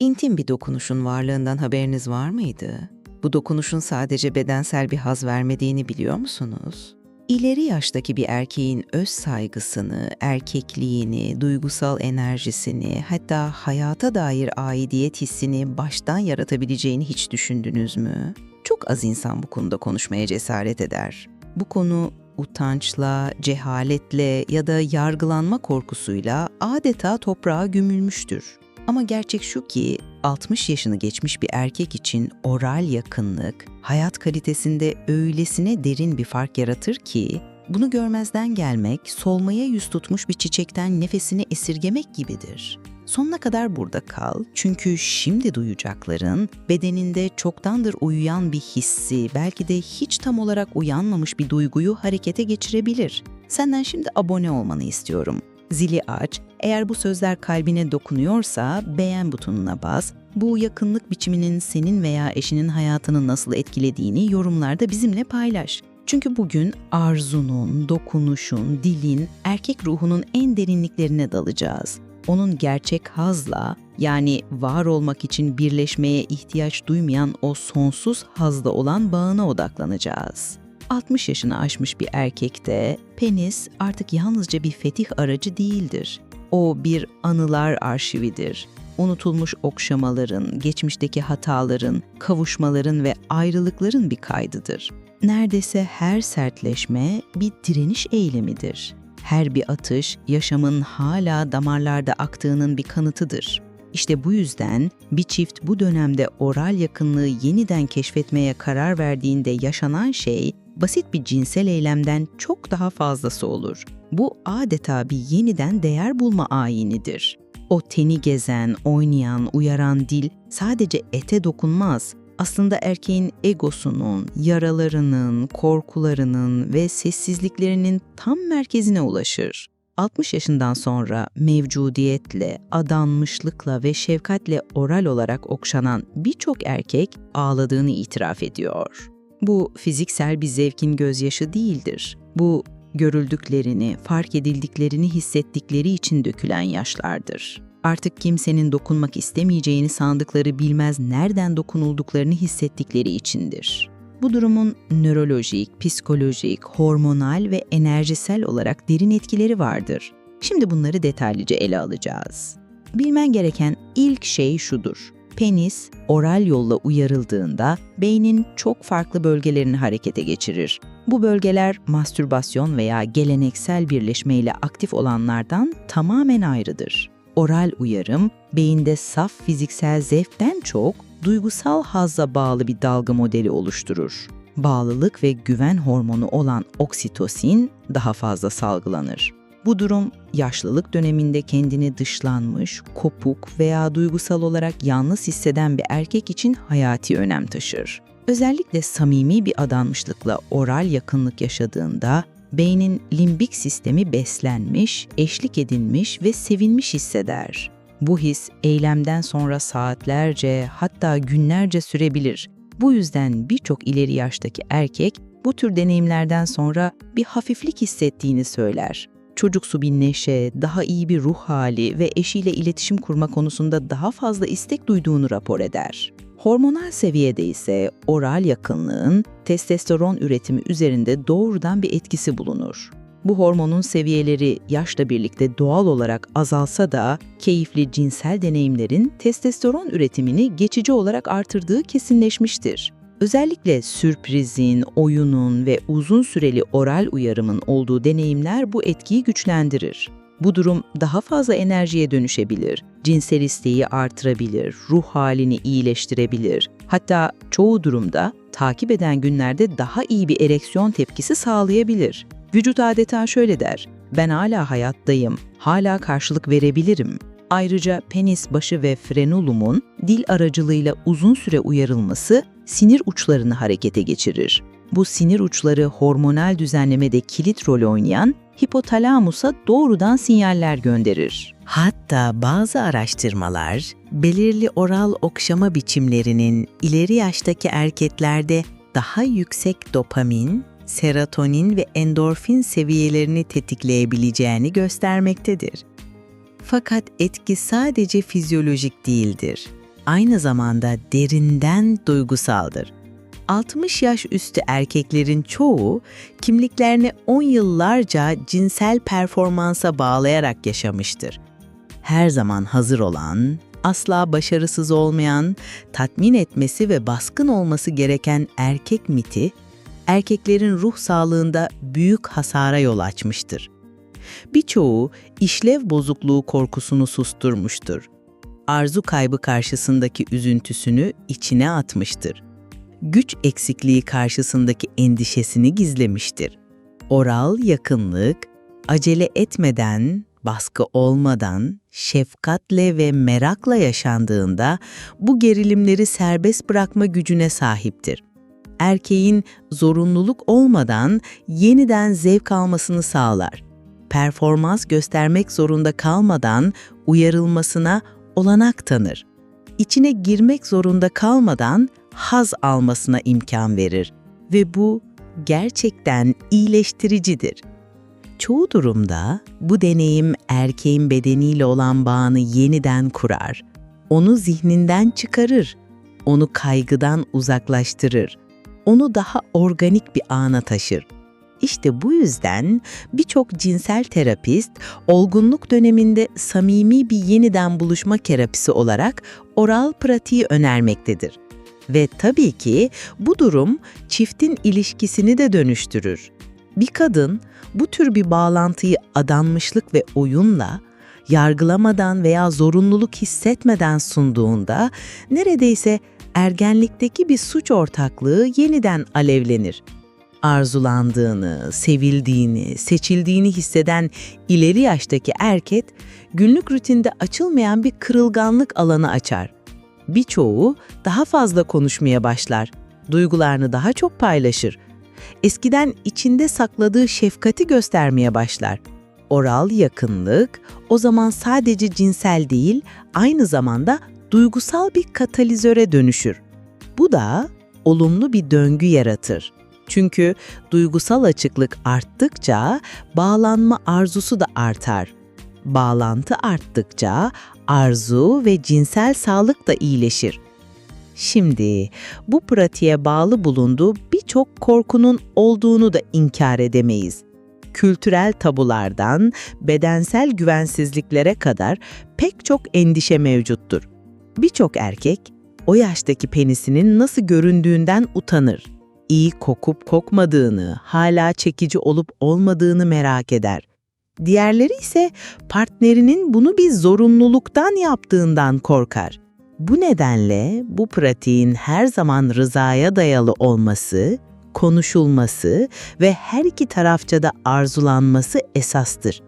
İntim bir dokunuşun varlığından haberiniz var mıydı? Bu dokunuşun sadece bedensel bir haz vermediğini biliyor musunuz? İleri yaştaki bir erkeğin öz saygısını, erkekliğini, duygusal enerjisini, hatta hayata dair aidiyet hissini baştan yaratabileceğini hiç düşündünüz mü? Çok az insan bu konuda konuşmaya cesaret eder. Bu konu utançla, cehaletle ya da yargılanma korkusuyla adeta toprağa gömülmüştür. Ama gerçek şu ki 60 yaşını geçmiş bir erkek için oral yakınlık hayat kalitesinde öylesine derin bir fark yaratır ki bunu görmezden gelmek solmaya yüz tutmuş bir çiçekten nefesini esirgemek gibidir. Sonuna kadar burada kal çünkü şimdi duyacakların bedeninde çoktandır uyuyan bir hissi, belki de hiç tam olarak uyanmamış bir duyguyu harekete geçirebilir. Senden şimdi abone olmanı istiyorum. Zili aç, eğer bu sözler kalbine dokunuyorsa beğen butonuna bas. Bu yakınlık biçiminin senin veya eşinin hayatını nasıl etkilediğini yorumlarda bizimle paylaş. Çünkü bugün arzunun, dokunuşun, dilin, erkek ruhunun en derinliklerine dalacağız. Onun gerçek hazla, yani var olmak için birleşmeye ihtiyaç duymayan o sonsuz hazla olan bağına odaklanacağız. 60 yaşını aşmış bir erkekte penis artık yalnızca bir fetih aracı değildir. O bir anılar arşividir. Unutulmuş okşamaların, geçmişteki hataların, kavuşmaların ve ayrılıkların bir kaydıdır. Neredeyse her sertleşme bir direniş eylemidir. Her bir atış yaşamın hala damarlarda aktığının bir kanıtıdır. İşte bu yüzden bir çift bu dönemde oral yakınlığı yeniden keşfetmeye karar verdiğinde yaşanan şey basit bir cinsel eylemden çok daha fazlası olur. Bu adeta bir yeniden değer bulma ayinidir. O teni gezen, oynayan, uyaran dil sadece ete dokunmaz. Aslında erkeğin egosunun, yaralarının, korkularının ve sessizliklerinin tam merkezine ulaşır. 60 yaşından sonra mevcudiyetle, adanmışlıkla ve şefkatle oral olarak okşanan birçok erkek ağladığını itiraf ediyor. Bu fiziksel bir zevkin gözyaşı değildir. Bu görüldüklerini, fark edildiklerini hissettikleri için dökülen yaşlardır. Artık kimsenin dokunmak istemeyeceğini sandıkları bilmez nereden dokunulduklarını hissettikleri içindir. Bu durumun nörolojik, psikolojik, hormonal ve enerjisel olarak derin etkileri vardır. Şimdi bunları detaylıca ele alacağız. Bilmen gereken ilk şey şudur. Penis, oral yolla uyarıldığında beynin çok farklı bölgelerini harekete geçirir. Bu bölgeler mastürbasyon veya geleneksel birleşmeyle aktif olanlardan tamamen ayrıdır. Oral uyarım, beyinde saf fiziksel zevkten çok duygusal hazza bağlı bir dalga modeli oluşturur. Bağlılık ve güven hormonu olan oksitosin daha fazla salgılanır. Bu durum yaşlılık döneminde kendini dışlanmış, kopuk veya duygusal olarak yalnız hisseden bir erkek için hayati önem taşır. Özellikle samimi bir adanmışlıkla oral yakınlık yaşadığında beynin limbik sistemi beslenmiş, eşlik edilmiş ve sevinmiş hisseder. Bu his eylemden sonra saatlerce hatta günlerce sürebilir. Bu yüzden birçok ileri yaştaki erkek bu tür deneyimlerden sonra bir hafiflik hissettiğini söyler. Çocuksu bir neşe, daha iyi bir ruh hali ve eşiyle iletişim kurma konusunda daha fazla istek duyduğunu rapor eder. Hormonal seviyede ise oral yakınlığın testosteron üretimi üzerinde doğrudan bir etkisi bulunur. Bu hormonun seviyeleri yaşla birlikte doğal olarak azalsa da keyifli cinsel deneyimlerin testosteron üretimini geçici olarak artırdığı kesinleşmiştir. Özellikle sürprizin, oyunun ve uzun süreli oral uyarımın olduğu deneyimler bu etkiyi güçlendirir. Bu durum daha fazla enerjiye dönüşebilir, cinsel isteği artırabilir, ruh halini iyileştirebilir. Hatta çoğu durumda takip eden günlerde daha iyi bir ereksiyon tepkisi sağlayabilir. Vücut adeta şöyle der, ben hala hayattayım, hala karşılık verebilirim. Ayrıca penis başı ve frenulumun dil aracılığıyla uzun süre uyarılması sinir uçlarını harekete geçirir. Bu sinir uçları hormonal düzenlemede kilit rol oynayan hipotalamusa doğrudan sinyaller gönderir. Hatta bazı araştırmalar belirli oral okşama biçimlerinin ileri yaştaki erkeklerde daha yüksek dopamin, serotonin ve endorfin seviyelerini tetikleyebileceğini göstermektedir. Fakat etki sadece fizyolojik değildir. Aynı zamanda derinden duygusaldır. 60 yaş üstü erkeklerin çoğu kimliklerini 10 yıllarca cinsel performansa bağlayarak yaşamıştır. Her zaman hazır olan, asla başarısız olmayan, tatmin etmesi ve baskın olması gereken erkek miti, erkeklerin ruh sağlığında büyük hasara yol açmıştır. Birçoğu işlev bozukluğu korkusunu susturmuştur. Arzu kaybı karşısındaki üzüntüsünü içine atmıştır. Güç eksikliği karşısındaki endişesini gizlemiştir. Oral yakınlık, acele etmeden, baskı olmadan, şefkatle ve merakla yaşandığında bu gerilimleri serbest bırakma gücüne sahiptir. Erkeğin zorunluluk olmadan yeniden zevk almasını sağlar. Performans göstermek zorunda kalmadan uyarılmasına olanak tanır. İçine girmek zorunda kalmadan haz almasına imkan verir ve bu gerçekten iyileştiricidir. Çoğu durumda bu deneyim erkeğin bedeniyle olan bağını yeniden kurar. Onu zihninden çıkarır. Onu kaygıdan uzaklaştırır. Onu daha organik bir ana taşır. İşte bu yüzden birçok cinsel terapist olgunluk döneminde samimi bir yeniden buluşma terapisi olarak oral pratiği önermektedir. Ve tabii ki bu durum çiftin ilişkisini de dönüştürür. Bir kadın bu tür bir bağlantıyı adanmışlık ve oyunla, yargılamadan veya zorunluluk hissetmeden sunduğunda neredeyse ergenlikteki bir suç ortaklığı yeniden alevlenir. Arzulandığını, sevildiğini, seçildiğini hisseden ileri yaştaki erkek günlük rutinde açılmayan bir kırılganlık alanı açar. Birçoğu daha fazla konuşmaya başlar, duygularını daha çok paylaşır eskiden içinde sakladığı şefkati göstermeye başlar. Oral yakınlık o zaman sadece cinsel değil, aynı zamanda duygusal bir katalizöre dönüşür. Bu da olumlu bir döngü yaratır. Çünkü duygusal açıklık arttıkça bağlanma arzusu da artar. Bağlantı arttıkça arzu ve cinsel sağlık da iyileşir. Şimdi bu pratiğe bağlı bulunduğu birçok korkunun olduğunu da inkar edemeyiz. Kültürel tabulardan bedensel güvensizliklere kadar pek çok endişe mevcuttur. Birçok erkek o yaştaki penisinin nasıl göründüğünden utanır. İyi kokup kokmadığını, hala çekici olup olmadığını merak eder. Diğerleri ise partnerinin bunu bir zorunluluktan yaptığından korkar. Bu nedenle bu pratiğin her zaman rızaya dayalı olması, konuşulması ve her iki tarafça da arzulanması esastır.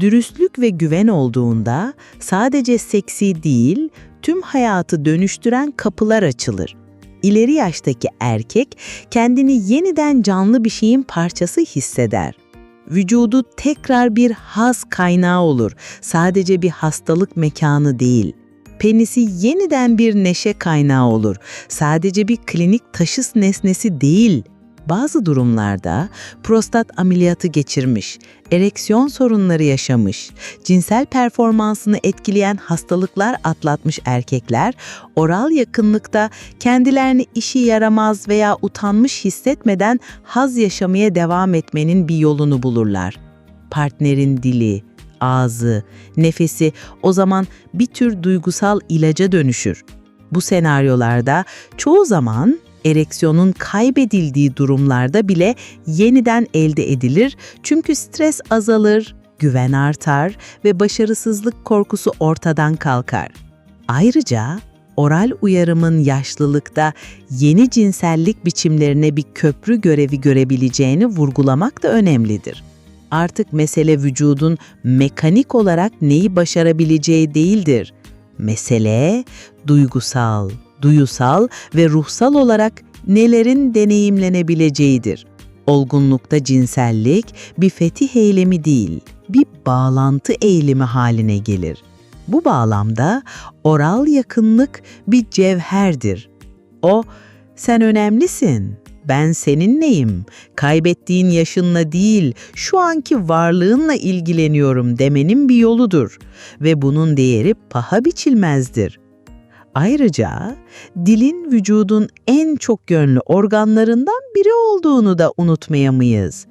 Dürüstlük ve güven olduğunda sadece seksi değil, tüm hayatı dönüştüren kapılar açılır. İleri yaştaki erkek kendini yeniden canlı bir şeyin parçası hisseder. Vücudu tekrar bir haz kaynağı olur, sadece bir hastalık mekanı değil penisi yeniden bir neşe kaynağı olur. Sadece bir klinik taşıs nesnesi değil. Bazı durumlarda prostat ameliyatı geçirmiş, ereksiyon sorunları yaşamış, cinsel performansını etkileyen hastalıklar atlatmış erkekler oral yakınlıkta kendilerini işi yaramaz veya utanmış hissetmeden haz yaşamaya devam etmenin bir yolunu bulurlar. Partnerin dili, ağzı, nefesi o zaman bir tür duygusal ilaca dönüşür. Bu senaryolarda çoğu zaman ereksiyonun kaybedildiği durumlarda bile yeniden elde edilir çünkü stres azalır, güven artar ve başarısızlık korkusu ortadan kalkar. Ayrıca oral uyarımın yaşlılıkta yeni cinsellik biçimlerine bir köprü görevi görebileceğini vurgulamak da önemlidir. Artık mesele vücudun mekanik olarak neyi başarabileceği değildir. Mesele duygusal, duyusal ve ruhsal olarak nelerin deneyimlenebileceğidir. Olgunlukta cinsellik bir fetih eylemi değil, bir bağlantı eğilimi haline gelir. Bu bağlamda oral yakınlık bir cevherdir. O, sen önemlisin, ben seninleyim, kaybettiğin yaşınla değil, şu anki varlığınla ilgileniyorum demenin bir yoludur ve bunun değeri paha biçilmezdir. Ayrıca dilin vücudun en çok yönlü organlarından biri olduğunu da unutmayamayız.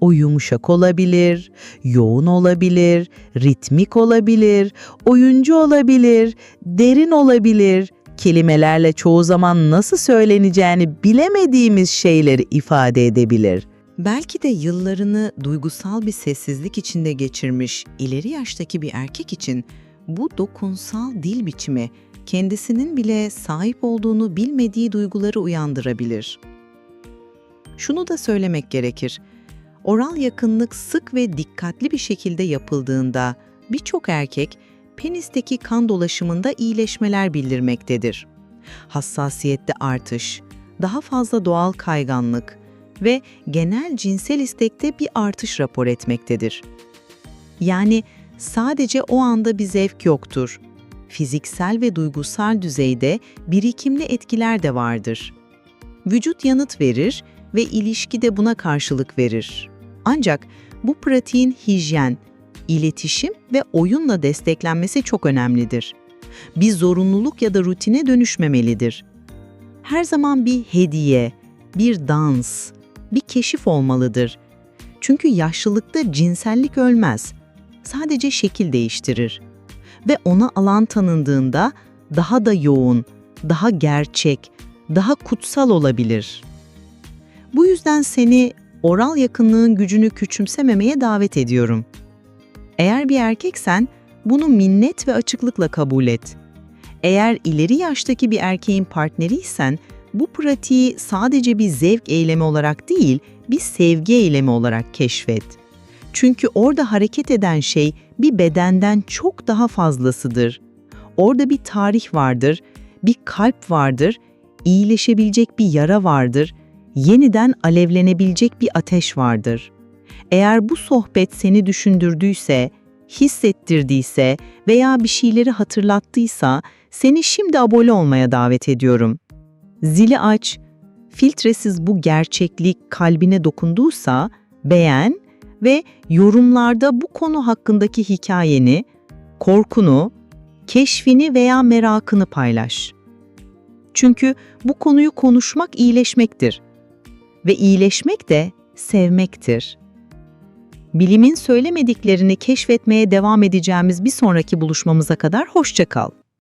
O yumuşak olabilir, yoğun olabilir, ritmik olabilir, oyuncu olabilir, derin olabilir. Kelimelerle çoğu zaman nasıl söyleneceğini bilemediğimiz şeyleri ifade edebilir. Belki de yıllarını duygusal bir sessizlik içinde geçirmiş ileri yaştaki bir erkek için bu dokunsal dil biçimi kendisinin bile sahip olduğunu bilmediği duyguları uyandırabilir. Şunu da söylemek gerekir. Oral yakınlık sık ve dikkatli bir şekilde yapıldığında birçok erkek penisteki kan dolaşımında iyileşmeler bildirmektedir. Hassasiyette artış, daha fazla doğal kayganlık ve genel cinsel istekte bir artış rapor etmektedir. Yani sadece o anda bir zevk yoktur. Fiziksel ve duygusal düzeyde birikimli etkiler de vardır. Vücut yanıt verir ve ilişki de buna karşılık verir. Ancak bu pratiğin hijyen, iletişim ve oyunla desteklenmesi çok önemlidir. Bir zorunluluk ya da rutine dönüşmemelidir. Her zaman bir hediye, bir dans, bir keşif olmalıdır. Çünkü yaşlılıkta cinsellik ölmez. Sadece şekil değiştirir. Ve ona alan tanındığında daha da yoğun, daha gerçek, daha kutsal olabilir. Bu yüzden seni oral yakınlığın gücünü küçümsememeye davet ediyorum. Eğer bir erkeksen bunu minnet ve açıklıkla kabul et. Eğer ileri yaştaki bir erkeğin partneriysen bu pratiği sadece bir zevk eylemi olarak değil, bir sevgi eylemi olarak keşfet. Çünkü orada hareket eden şey bir bedenden çok daha fazlasıdır. Orada bir tarih vardır, bir kalp vardır, iyileşebilecek bir yara vardır, yeniden alevlenebilecek bir ateş vardır. Eğer bu sohbet seni düşündürdüyse, hissettirdiyse veya bir şeyleri hatırlattıysa seni şimdi abone olmaya davet ediyorum. Zili aç, filtresiz bu gerçeklik kalbine dokunduysa beğen ve yorumlarda bu konu hakkındaki hikayeni, korkunu, keşfini veya merakını paylaş. Çünkü bu konuyu konuşmak iyileşmektir ve iyileşmek de sevmektir. Bilimin söylemediklerini keşfetmeye devam edeceğimiz bir sonraki buluşmamıza kadar hoşça kal.